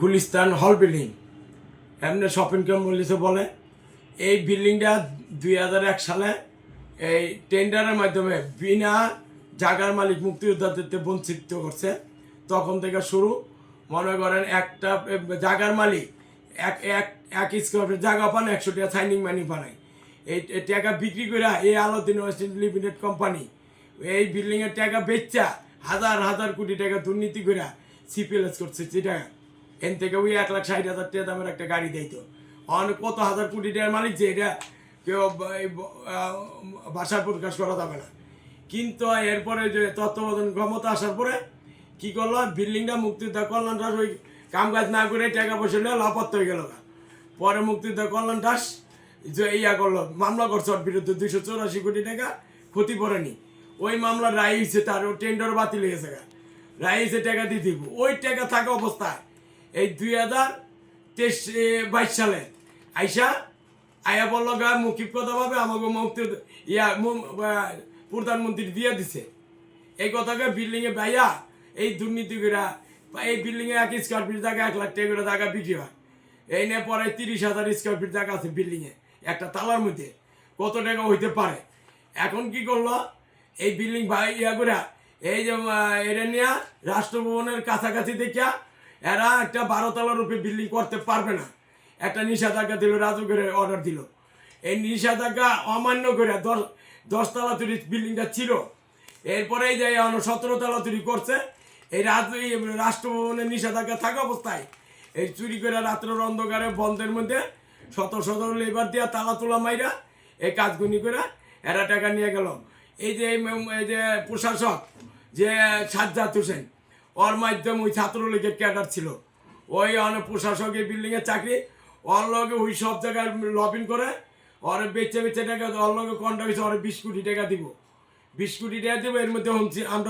গুলিস্তান হল বিল্ডিং। এমনি শপিং কমপ্লেক্সে বলে? এই বিল্ডিংটা দুই হাজার এক সালে এই টেন্ডারের মাধ্যমে বিনা জাগার মালিক মুক্তিযোদ্ধাদের বঞ্চিত করছে। তখন থেকে শুরু। মনে করেন একটা জাগার মালিক, এক এক এক স্কোয়ার ফিট জায়গা পান, একশো টাকা সাইনিং মানি বানায়। এই টাকা বিক্রি করে এই আলোদিন ওয়েস্ট লিমিটেড কোম্পানি এই বিল্ডিংয়ের টাকা বেচা হাজার হাজার কোটি টাকা দুর্নীতি করে সিপিএলএস করছে সেটা এন থেকে ওই এক লাখ ষাট হাজার টাকা দামের একটা গাড়ি দেয় তো অনেক কত হাজার কোটি টাকার মালিক যে এটা কেউ ব- এই ব- প্রকাশ করা যাবে না। কিন্তু এরপরে যে তত্ত্বাবধান ক্ষমতা আসার পরে কি করল বিল্ডিংটা মুক্তিযোদ্ধা কল্যাণ দাস ওই কাম কাজ না করে টাকা পয়সা নিয়ে লাপত্তা হয়ে গেল পরে মুক্তিযোদ্ধা কল্যাণ দাস যে ইয়া করল, মামলা করছে ওর বিরুদ্ধে দুইশো চৌরাশি কোটি টাকা, ক্ষতি পড়েনি ওই মামলা রায় হয়েছে তার টেন্ডার বাতিল হয়ে গেছে। রায় হয়েছে টাকা দিয়ে দিব। ওই টাকা থাকা অবস্থায় এই দুই হাজার তেইশ বাইশ সালে। আইসা, আয়া বলল, গা কথাভাবে আমাকে মুক্তি, ইয়া প্রধানমন্ত্রী দিয়ে দিছে। এই কথাকে বিল্ডিং এ ভাইয়া এই দুর্নীতি করে এই বিল্ডিং এ এক স্কোয়ার ফিট জায়গা এক লাখ টাকা জায়গা বিক্রি হয়। এই নিয়ে পরে তিরিশ হাজার স্কোয়ার ফিট জায়গা আছে বিল্ডিং এ একটা তালার মধ্যে। কত টাকা হইতে পারে? এখন কি করল? এই বিল্ডিং ভাই ইয়া করে এই যে এটা নিয়ে রাষ্ট্রভবনের কাছাকাছি দেখিয়া এরা একটা বারো তলার উপরে বিল্ডিং করতে পারবে না। একটা নিষেধাজ্ঞা দিল রাজুকের অর্ডার দিল। এই নিষেধাজ্ঞা অমান্য করে দশ দশতলা তৈরি বিল্ডিংটা ছিল। এরপরে এই যে সতেরো তলা তৈরি করছে, এই এই রাষ্ট্রভবনের নিষেধাজ্ঞা থাকা অবস্থায় এই চুরি করে রাত্রের অন্ধকারে বন্ধের মধ্যে শত শত লেবার দিয়া তালা তোলা মাইরা এই কাজগুনি করে এরা টাকা নিয়ে গেল। এই যে এই যে প্রশাসক, যে সাজ্জাদ হোসেন ওর মাধ্যমে ওই ছাত্রলীগের ক্যাডার ছিল। ওই অনেক প্রশাসকের বিল্ডিংয়ের চাকরি, ওর লগে ওই সব জায়গায় লবিন করে, ওর বেচে বেচে টাকা, ওর লগে কন্ট্রাক্ট ওর বিশ কোটি টাকা দিব। বিশ কোটি টাকা দিব, এর মধ্যে আমরা